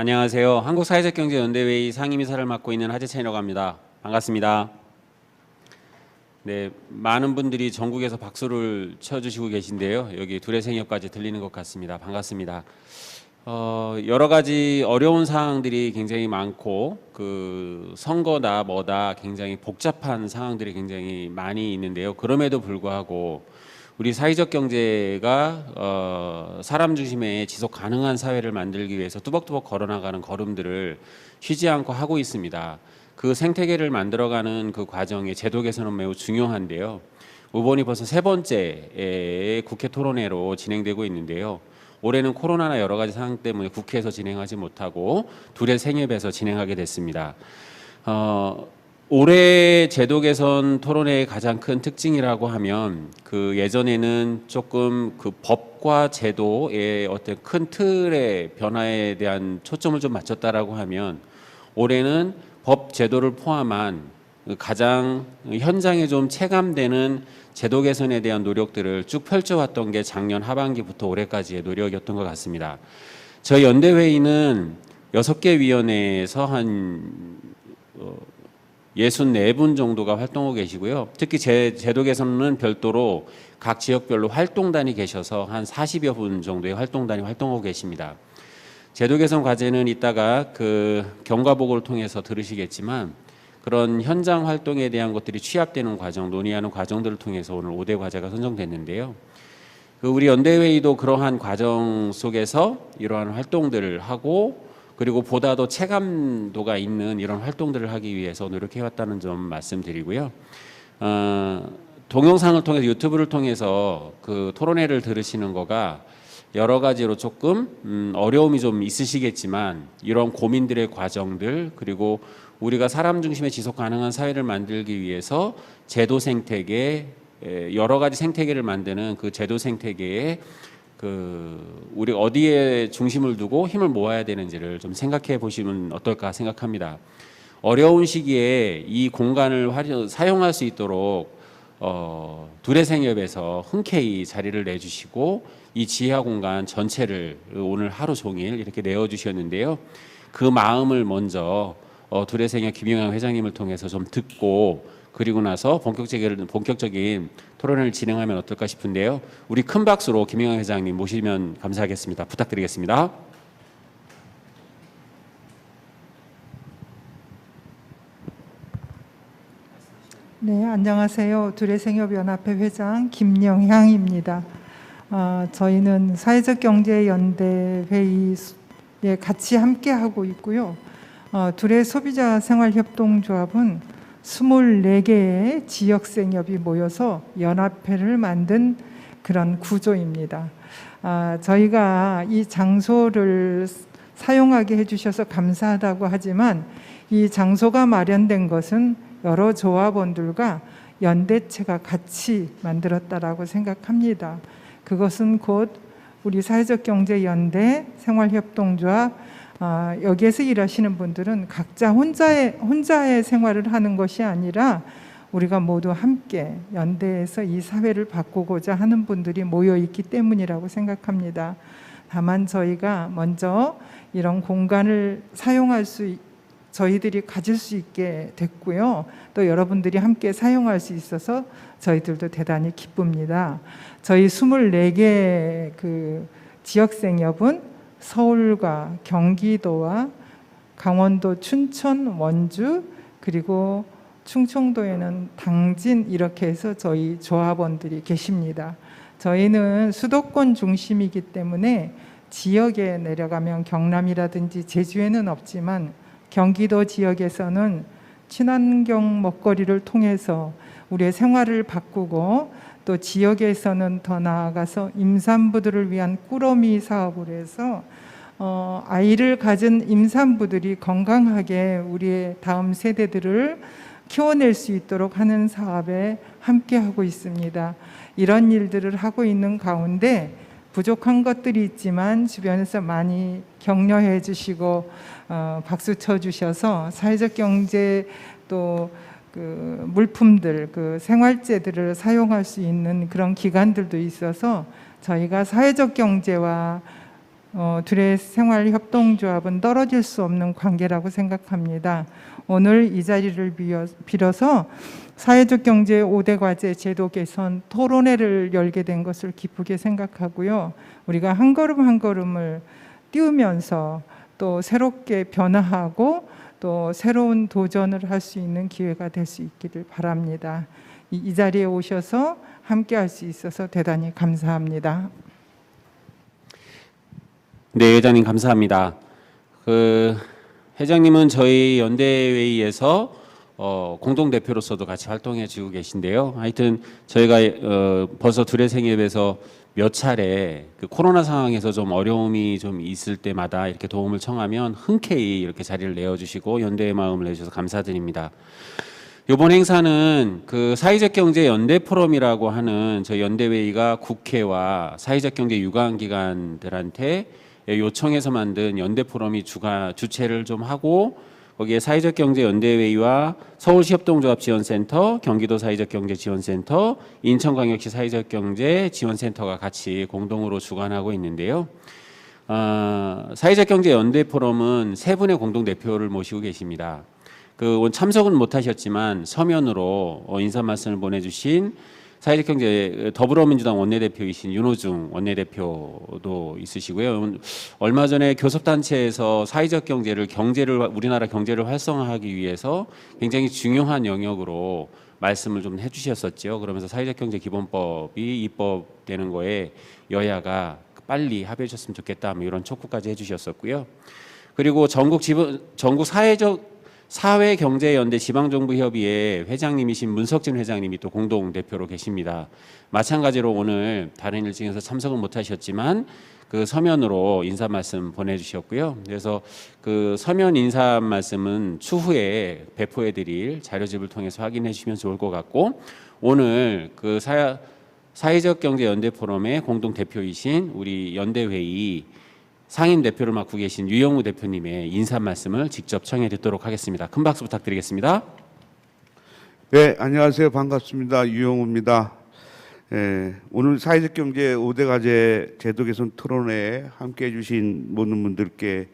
안녕하세요. 한국사회적경제연대회의 상임이사를 맡고 있는 하재찬이라고 합니다. 반갑습니다. 네, 많은 분들이 전국에서 박수를 쳐주시고 계신데요. 여기 둘의 생협까지 들리는 것 같습니다. 반갑습니다. 어, 여러 가지 어려운 사항들이 굉장히 많고 그 선거다 뭐다 굉장히 복잡한 상황들이 굉장히 많이 있는데요. 그럼에도 불구하고 우리 사회적 경제가 어, 사람 중심의 지속 가능한 사회를 만들기 위해서 뚜벅뚜벅 걸어나가는 걸음들을 쉬지 않고 하고 있습니다. 그 생태계를 만들어가는 그 과정에 제도 개선은 매우 중요한데요. 이번이 벌써 세 번째 국회 토론회로 진행되고 있는데요. 올해는 코로나나 여러 가지 상황 때문에 국회에서 진행하지 못하고 둘의 생협에서 진행하게 됐습니다. 어, 올해 제도 개선 토론회의 가장 큰 특징이라고 하면 그 예전에는 조금 그 법과 제도의 어떤 큰 틀의 변화에 대한 초점을 좀 맞췄다라고 하면 올해는 법 제도를 포함한 그 가장 현장에 좀 체감되는 제도 개선에 대한 노력들을 쭉 펼쳐왔던 게 작년 하반기부터 올해까지의 노력이었던 것 같습니다. 저희 연대 회의는 여섯 개 위원회에서 한 어, 64분 정도가 활동하고 계시고요. 특히 제 제도 개선은 별도로 각 지역별로 활동단이 계셔서 한 40여 분 정도의 활동단이 활동하고 계십니다. 제도 개선 과제는 이따가 그 경과보고를 통해서 들으시겠지만 그런 현장 활동에 대한 것들이 취합되는 과정, 논의하는 과정들을 통해서 오늘 5대 과제가 선정됐는데요. 그 우리 연대회의도 그러한 과정 속에서 이러한 활동들을 하고 그리고 보다 더 체감도가 있는 이런 활동들을 하기 위해서 노력해왔다는 점 말씀드리고요. 어, 동영상을 통해서 유튜브를 통해서 그 토론회를 들으시는 거가 여러 가지로 조금 음, 어려움이 좀 있으시겠지만 이런 고민들의 과정들 그리고 우리가 사람 중심의 지속 가능한 사회를 만들기 위해서 제도 생태계 여러 가지 생태계를 만드는 그 제도 생태계에 그 우리 어디에 중심을 두고 힘을 모아야 되는지를 좀 생각해 보시면 어떨까 생각합니다. 어려운 시기에 이 공간을 활용, 사용할 수 있도록 어, 둘의 생협에서 흔쾌히 자리를 내주시고 이 지하 공간 전체를 오늘 하루 종일 이렇게 내어주셨는데요. 그 마음을 먼저 어, 둘의 생협 김영환 회장님을 통해서 좀 듣고 그리고 나서 본격적인 본격적인 토론을 진행하면 어떨까 싶은데요. 우리 큰 박수로 김영환 회장님 모시면 감사하겠습니다. 부탁드리겠습니다. 네, 안녕하세요. 두레생협연합회 회장 김영향입니다. 어, 저희는 사회적 경제 연대 회의에 같이 함께 하고 있고요. 어, 두레 소비자 생활 협동조합은 24개의 지역 생협이 모여서 연합회를 만든 그런 구조입니다. 아, 저희가 이 장소를 사용하게 해주셔서 감사하다고 하지만 이 장소가 마련된 것은 여러 조합원들과 연대체가 같이 만들었다라고 생각합니다. 그것은 곧 우리 사회적 경제 연대 생활협동조합 아, 여기에서 일하시는 분들은 각자 혼자의 혼자의 생활을 하는 것이 아니라 우리가 모두 함께 연대해서 이 사회를 바꾸고자 하는 분들이 모여 있기 때문이라고 생각합니다. 다만 저희가 먼저 이런 공간을 사용할 수 저희들이 가질 수 있게 됐고요. 또 여러분들이 함께 사용할 수 있어서 저희들도 대단히 기쁩니다. 저희 24개 그 지역 생협은 서울과 경기도와 강원도 춘천, 원주 그리고 충청도에는 당진 이렇게 해서 저희 조합원들이 계십니다. 저희는 수도권 중심이기 때문에 지역에 내려가면 경남이라든지 제주에는 없지만 경기도 지역에서는 친환경 먹거리를 통해서 우리의 생활을 바꾸고 또 지역에서는 더 나아가서 임산부들을 위한 꾸러미 사업을 해서 어, 아이를 가진 임산부들이 건강하게 우리의 다음 세대들을 키워낼 수 있도록 하는 사업에 함께 하고 있습니다. 이런 일들을 하고 있는 가운데 부족한 것들이 있지만 주변에서 많이 격려해 주시고 어, 박수 쳐 주셔서 사회적 경제 또 그 물품들, 그 생활재들을 사용할 수 있는 그런 기관들도 있어서 저희가 사회적 경제와 어, 둘의 생활 협동조합은 떨어질 수 없는 관계라고 생각합니다. 오늘 이 자리를 빌어서 사회적 경제 5대 과제 제도 개선 토론회를 열게 된 것을 기쁘게 생각하고요. 우리가 한 걸음 한 걸음을 띄우면서 또 새롭게 변화하고 또 새로운 도전을 할 수 있는 기회가 될 수 있기를 바랍니다. 이, 이 자리에 오셔서 함께 할 수 있어서 대단히 감사합니다. 네, 회장님 감사합니다. 그 회장님은 저희 연대회의에서 어, 공동 대표로서도 같이 활동해 주고 계신데요. 하여튼 저희가 어, 벌써 두레생협에서 몇 차례 그 코로나 상황에서 좀 어려움이 좀 있을 때마다 이렇게 도움을 청하면 흔쾌히 이렇게 자리를 내어주시고 연대의 마음을 내주셔서 감사드립니다. 이번 행사는 그 사회적 경제 연대 포럼이라고 하는 저희 연대회의가 국회와 사회적 경제 유관 기관들한테 요청해서 만든 연대 포럼이 주가 주최를 좀 하고 거기에 사회적 경제 연대회의와 서울시 협동조합 지원센터, 경기도 사회적 경제 지원센터, 인천광역시 사회적 경제 지원센터가 같이 공동으로 주관하고 있는데요. 아, 사회적 경제 연대 포럼은 세 분의 공동 대표를 모시고 계십니다. 그 참석은 못하셨지만 서면으로 어, 인사 말씀을 보내주신 사회적 경제 더불어민주당 원내대표이신 윤호중 원내대표도 있으시고요. 얼마 전에 교섭단체에서 사회적 경제를 경제를 우리나라 경제를 활성화하기 위해서 굉장히 중요한 영역으로 말씀을 좀 해주셨었죠. 그러면서 사회적 경제 기본법이 입법되는 거에 여야가 빨리 합의해 주셨으면 좋겠다. 뭐 이런 촉구까지 해주셨었고요. 그리고 전국 지분 전국 사회적 사회경제연대 지방정부협의회 회장님이신 문석진 회장님이 또 공동 대표로 계십니다. 마찬가지로 오늘 다른 일정에서 참석은 못하셨지만 그 서면으로 인사 말씀 보내주셨고요. 그래서 그 서면 인사 말씀은 추후에 배포해드릴 자료집을 통해서 확인해 주시면 좋을 것 같고 오늘 그 사, 사회적 경제 연대 포럼의 공동 대표이신 우리 연대 회의 상임 대표를 맡고 계신 유영우 대표님의 인사 말씀을 직접 청해 듣도록 하겠습니다. 큰 박수 부탁드리겠습니다. 네, 안녕하세요. 반갑습니다. 유영우입니다. 예, 오늘 사회적 경제 5대 과제 제도 개선 토론회에 함께 해주신 모든 분들께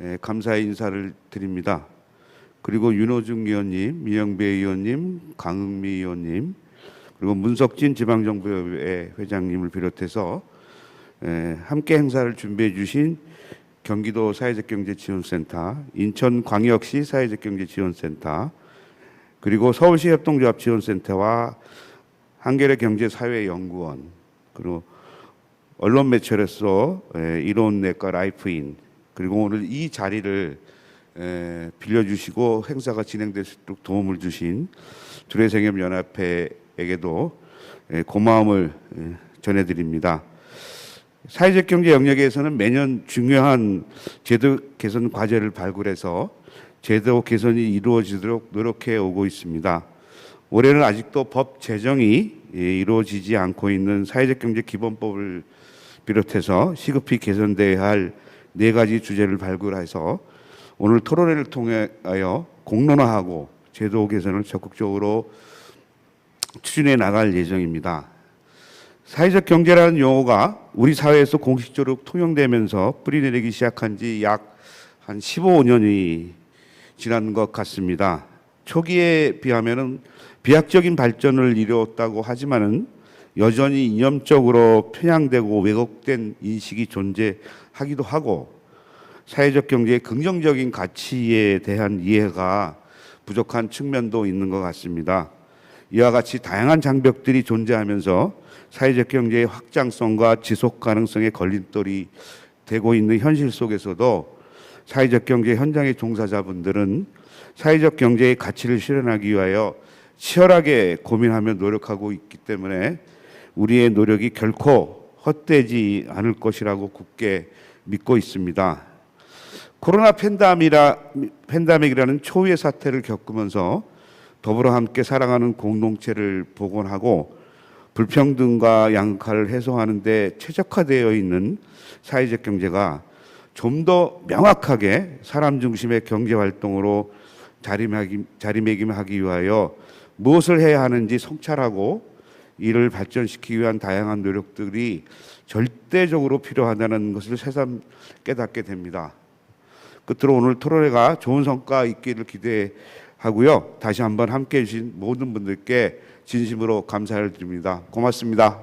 예, 감사의 인사를 드립니다. 그리고 윤호중 의원님, 민영배 의원님, 강흥미 의원님, 그리고 문석진 지방정부회 회장님을 비롯해서 예, 함께 행사를 준비해 주신 경기도 사회적 경제 지원센터, 인천광역시 사회적 경제 지원센터, 그리고 서울시 협동조합 지원센터와 한겨레 경제사회연구원 그리고 언론 매체로서 에, 이로운 내과 라이프인 그리고 오늘 이 자리를 에, 빌려주시고 행사가 진행될 수 있도록 도움을 주신 두레생협 연합회에게도 에, 고마움을 에, 전해드립니다. 사회적 경제 영역에서는 매년 중요한 제도 개선 과제를 발굴해서 제도 개선이 이루어지도록 노력해 오고 있습니다. 올해는 아직도 법 제정이 예, 이루어지지 않고 있는 사회적 경제 기본법을 비롯해서 시급히 개선돼야 할 네 가지 주제를 발굴해서 오늘 토론회를 통하여 공론화하고 제도 개선을 적극적으로 추진해 나갈 예정입니다. 사회적 경제라는 용어가 우리 사회에서 공식적으로 통용되면서 뿌리내리기 시작한 지 약 한 15 년이 지난 것 같습니다. 초기에 비하면은 비약적인 발전을 이루었다고 하지만은 여전히 이념적으로 편향되고 왜곡된 인식이 존재하기도 하고 사회적 경제의 긍정적인 가치에 대한 이해가 부족한 측면도 있는 것 같습니다. 이와 같이 다양한 장벽들이 존재하면서 사회적 경제의 확장성과 지속 가능성의 걸림돌이 되고 있는 현실 속에서도 사회적 경제 현장의 종사자분들은 사회적 경제의 가치를 실현하기 위하여 치열하게 고민하며 노력하고 있기 때문에 우리의 노력이 결코 헛되지 않을 것이라고 굳게 믿고 있습니다. 코로나 팬데믹이라, 팬데믹이라는 초유의 사태를 겪으면서 더불어 함께 살아가는 공동체를 복원하고 불평등과 양극화를 해소하는 데 최적화되어 있는 사회적 경제가 좀 더 명확하게 사람 중심의 경제 활동으로 자리매김, 자리매김하기 위하여 무엇을 해야 하는지 성찰하고 이를 발전시키기 위한 다양한 노력들이 절대적으로 필요하다는 것을 새삼 깨닫게 됩니다. 끝으로 오늘 토론회가 좋은 성과 있기를 기대 하고요. 다시 한번 함께 해주신 모든 분들께 진심으로 감사를 드립니다. 고맙습니다.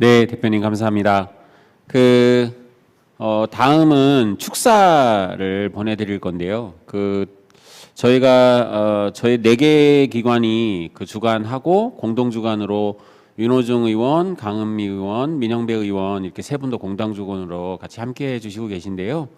네, 대표님 감사합니다. 그 어, 다음은 축사를 보내드릴 건데요. 그 저희가 어, 저희 네 개 기관이 그 주관하고 공동 주관으로 윤호중 의원, 강은미 의원, 민영배 의원 이렇게 세 분도 공당 주관으로 같이 함께 해 주시고 계신데요.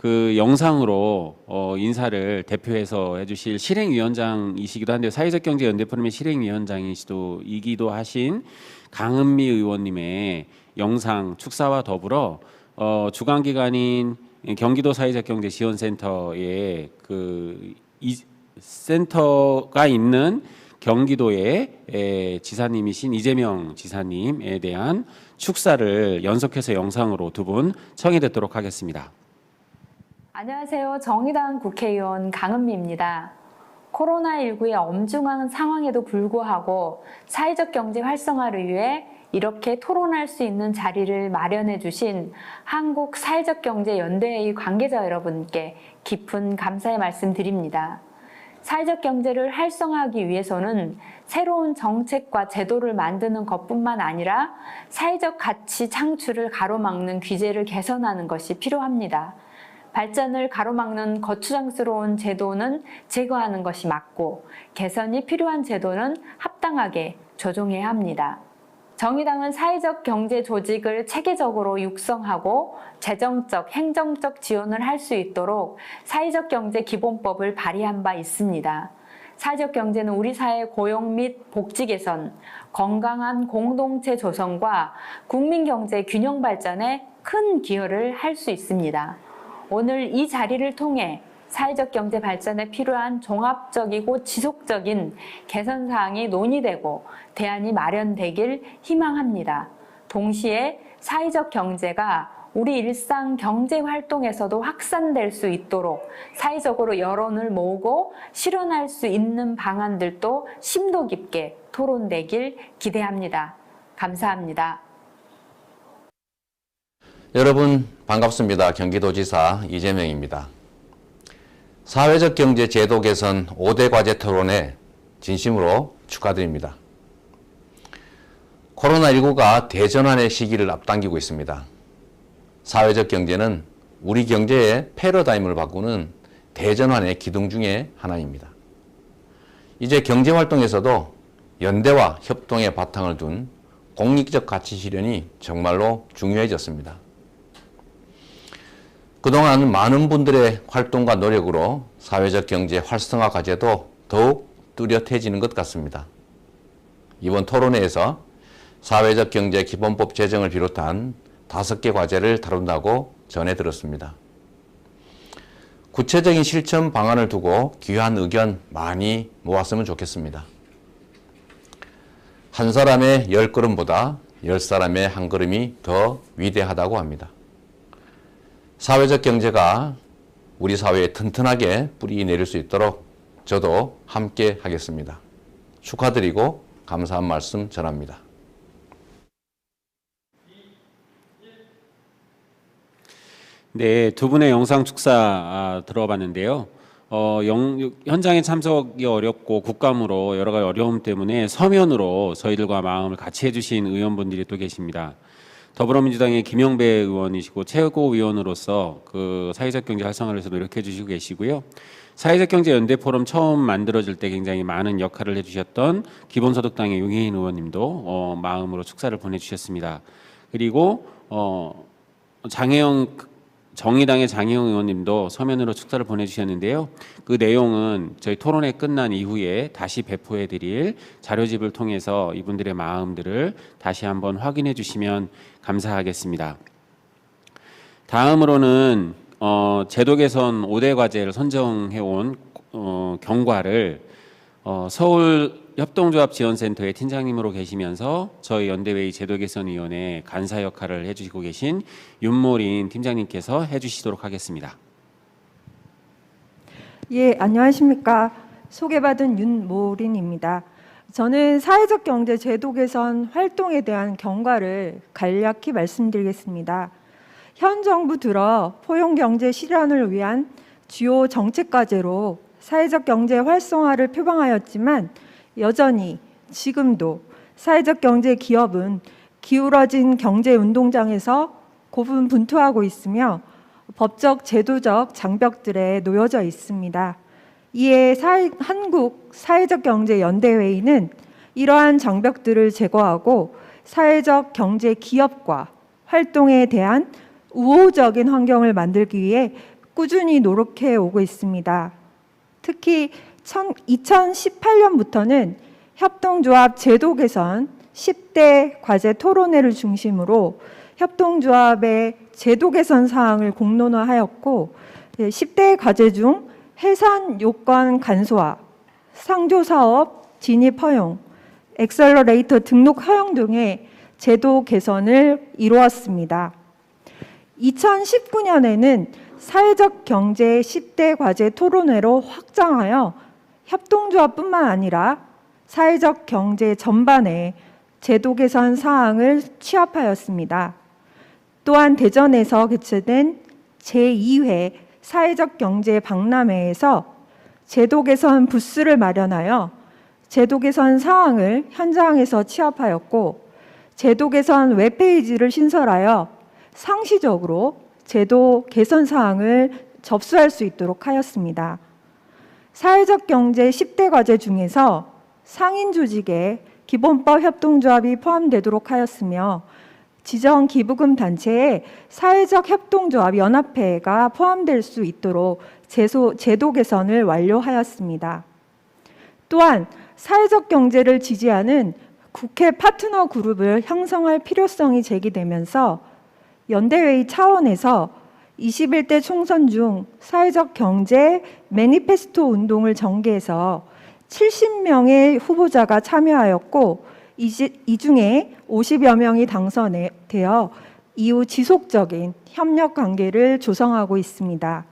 그 영상으로 어, 인사를 대표해서 해주실 실행위원장이시기도 한데요. 사회적 경제 연대 포럼의 실행위원장이시도 이기도 하신 강은미 의원님의 영상 축사와 더불어 어, 주관 기관인 경기도 사회적 경제 지원센터의 그 이, 센터가 있는 경기도의 에, 지사님이신 이재명 지사님에 대한 축사를 연속해서 영상으로 두 분 청해 듣도록 하겠습니다. 안녕하세요. 정의당 국회의원 강은미입니다. 코로나19의 엄중한 상황에도 불구하고 사회적 경제 활성화를 위해 이렇게 토론할 수 있는 자리를 마련해 주신 한국 사회적 경제 연대의 관계자 여러분께 깊은 감사의 말씀 드립니다. 사회적 경제를 활성화하기 위해서는 새로운 정책과 제도를 만드는 것뿐만 아니라 사회적 가치 창출을 가로막는 규제를 개선하는 것이 필요합니다. 발전을 가로막는 거추장스러운 제도는 제거하는 것이 맞고 개선이 필요한 제도는 합당하게 조정해야 합니다. 정의당은 사회적 경제 조직을 체계적으로 육성하고 재정적, 행정적 지원을 할 수 있도록 사회적 경제 기본법을 발의한 바 있습니다. 사회적 경제는 우리 사회 고용 및 복지 개선, 건강한 공동체 조성과 국민 경제 균형 발전에 큰 기여를 할 수 있습니다. 오늘 이 자리를 통해 사회적 경제 발전에 필요한 종합적이고 지속적인 개선 사항이 논의되고 대안이 마련되길 희망합니다. 동시에 사회적 경제가 우리 일상 경제 활동에서도 확산될 수 있도록 사회적으로 여론을 모으고 실현할 수 있는 방안들도 심도 깊게 토론되길 기대합니다. 감사합니다. 여러분 반갑습니다. 경기도지사 이재명입니다. 사회적 경제 제도 개선 5대 과제 토론에 진심으로 축하드립니다. 코로나19가 대전환의 시기를 앞당기고 있습니다. 사회적 경제는 우리 경제의 패러다임을 바꾸는 대전환의 기둥 중에 하나입니다. 이제 경제 활동에서도 연대와 협동의 바탕을 둔 공익적 가치 실현이 정말로 중요해졌습니다. 그동안 많은 분들의 활동과 노력으로 사회적 경제 활성화 과제도 더욱 뚜렷해지는 것 같습니다. 이번 토론회에서 사회적 경제 기본법 제정을 비롯한 다섯 개 과제를 다룬다고 전해 들었습니다. 구체적인 실천 방안을 두고 귀한 의견 많이 모았으면 좋겠습니다. 한 사람의 열 걸음보다 열 사람의 한 걸음이 더 위대하다고 합니다. 사회적 경제가 우리 사회에 튼튼하게 뿌리 내릴 수 있도록 저도 함께 하겠습니다. 축하드리고 감사한 말씀 전합니다. 네, 두 분의 영상 축사 아, 들어봤는데요. 어, 영, 현장에 참석이 어렵고 국감으로 여러 가지 어려움 때문에 서면으로 저희들과 마음을 같이 해주신 의원분들이 또 계십니다. 더불어민주당의 김영배 의원이시고 최고위원으로서 그 사회적 경제 활성화를 위해서 노력해 주시고 계시고요. 사회적 경제 연대 포럼 처음 만들어질 때 굉장히 많은 역할을 해주셨던 기본소득당의 용혜인 의원님도 어, 마음으로 축사를 보내주셨습니다. 그리고 어, 장혜영 정의당의 장혜영 의원님도 서면으로 축사를 보내주셨는데요. 그 내용은 저희 토론회 끝난 이후에 다시 배포해드릴 자료집을 통해서 이분들의 마음들을 다시 한번 확인해 주시면 감사하겠습니다. 다음으로는 어, 제도 개선 5대 과제를 선정해 온 어, 경과를 어, 서울 협동조합 지원센터의 팀장님으로 계시면서 저희 연대회의 제도 개선 위원회 간사 역할을 해주시고 계신 윤모린 팀장님께서 해주시도록 하겠습니다. 예, 안녕하십니까. 소개받은 윤모린입니다. 저는 사회적 경제 제도 개선 활동에 대한 경과를 간략히 말씀드리겠습니다. 현 정부 들어 포용 경제 실현을 위한 주요 정책 과제로 사회적 경제 활성화를 표방하였지만 여전히 지금도 사회적 경제 기업은 기울어진 경제 운동장에서 고분분투하고 있으며 법적 제도적 장벽들에 놓여져 있습니다. 이에 사회, 한국 사회적 경제 연대회의는 이러한 장벽들을 제거하고 사회적 경제 기업과 활동에 대한 우호적인 환경을 만들기 위해 꾸준히 노력해 오고 있습니다. 특히 2018년부터는 협동조합 제도 개선 10대 과제 토론회를 중심으로 협동조합의 제도 개선 사항을 공론화하였고 10대 과제 중 해산 요건 간소화, 상조 사업 진입 허용, 엑셀러레이터 등록 허용 등의 제도 개선을 이루었습니다. 2019년에는 사회적 경제 10대 과제 토론회로 확장하여 협동조합뿐만 아니라 사회적 경제 전반에 제도 개선 사항을 취합하였습니다. 또한 대전에서 개최된 제2회 사회적 경제 박람회에서 제도 개선 부스를 마련하여 제도 개선 사항을 현장에서 취합하였고 제도 개선 웹페이지를 신설하여 상시적으로 제도 개선 사항을 접수할 수 있도록 하였습니다. 사회적 경제 10대 과제 중에서 상인 조직에 기본법 협동조합이 포함되도록 하였으며 지정 기부금 단체에 사회적 협동조합 연합회가 포함될 수 있도록 제소, 제도 개선을 완료하였습니다. 또한 사회적 경제를 지지하는 국회 파트너 그룹을 형성할 필요성이 제기되면서 연대회의 차원에서 21대 총선 중 사회적 경제 매니페스토 운동을 전개해서 70명의 후보자가 참여하였고 이, 중에 50여 명이 당선되어 이후 지속적인 협력 관계를 조성하고 있습니다.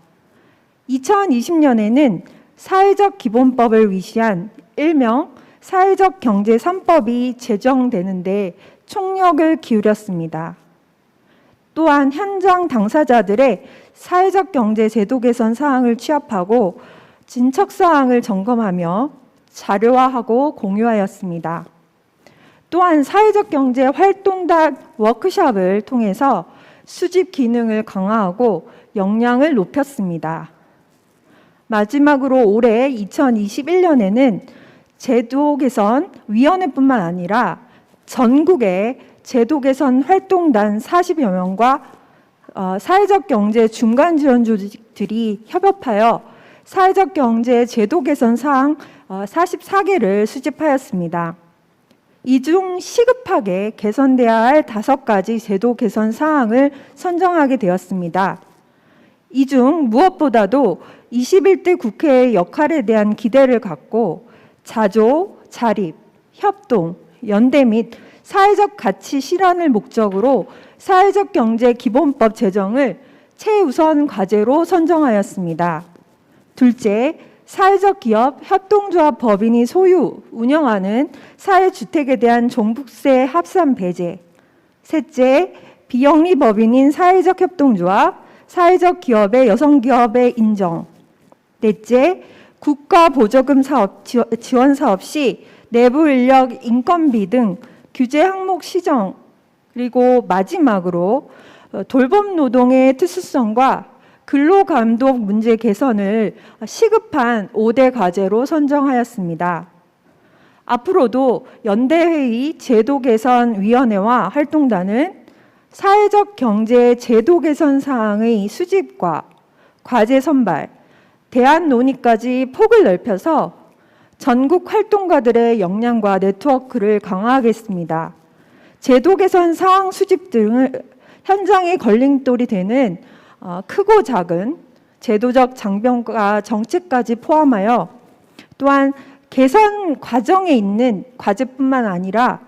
2020년에는 사회적 기본법을 위시한 일명 사회적 경제 3법이 제정되는데 총력을 기울였습니다. 또한 현장 당사자들의 사회적 경제 제도 개선 사항을 취합하고 진척 사항을 점검하며 자료화하고 공유하였습니다. 또한 사회적 경제 활동단 워크숍을 통해서 수집 기능을 강화하고 역량을 높였습니다. 마지막으로 올해 2021년에는 제도 개선 위원회뿐만 아니라 전국의 제도 개선 활동단 40여 명과 어, 사회적 경제 중간 지원 조직들이 협업하여 사회적 경제 제도 개선 사항 어, 44개를 수집하였습니다. 이 중 시급하게 개선돼야 할 다섯 가지 제도 개선 사항을 선정하게 되었습니다. 이 중 무엇보다도 21대 국회의 역할에 대한 기대를 갖고 자조, 자립, 협동, 연대 및 사회적 가치 실현을 목적으로 사회적 경제 기본법 제정을 최우선 과제로 선정하였습니다. 둘째, 사회적 기업 협동조합 법인이 소유, 운영하는 사회주택에 대한 종부세 합산 배제. 셋째, 비영리 법인인 사회적 협동조합, 사회적 기업의 여성 기업의 인정. 넷째, 국가 보조금 사업 지원- 지원 사업 시 내부 인력 인건비 등 규제 항목 시정 그리고 마지막으로 어, 돌봄 노동의 특수성과 근로 감독 문제 개선을 시급한 5대 과제로 선정하였습니다. 앞으로도 연대회의 제도 개선 위원회와 활동단은 사회적 경제 제도 개선 사항의 수집과 과제 선발, 대안 논의까지 폭을 넓혀서 전국 활동가들의 역량과 네트워크를 강화하겠습니다. 제도 개선 사항 수집 등을 현장의 걸림돌이 되는 어, 크고 작은 제도적 장벽과 정책까지 포함하여 또한 개선 과정에 있는 과제뿐만 아니라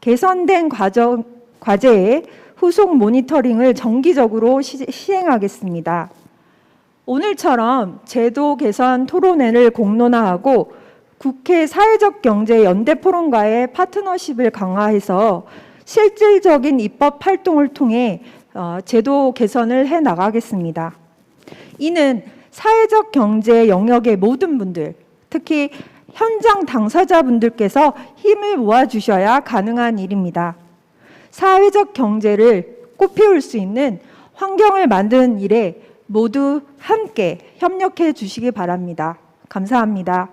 개선된 과정 과제의 후속 모니터링을 정기적으로 시, 시행하겠습니다. 오늘처럼 제도 개선 토론회를 공론화하고 국회 사회적 경제 연대 포럼과의 파트너십을 강화해서 실질적인 입법 활동을 통해 어, 제도 개선을 해 나가겠습니다. 이는 사회적 경제 영역의 모든 분들, 특히 현장 당사자분들께서 힘을 모아 주셔야 가능한 일입니다. 사회적 경제를 꽃피울 수 있는 환경을 만드는 일에 모두 함께 협력해 주시기 바랍니다. 감사합니다.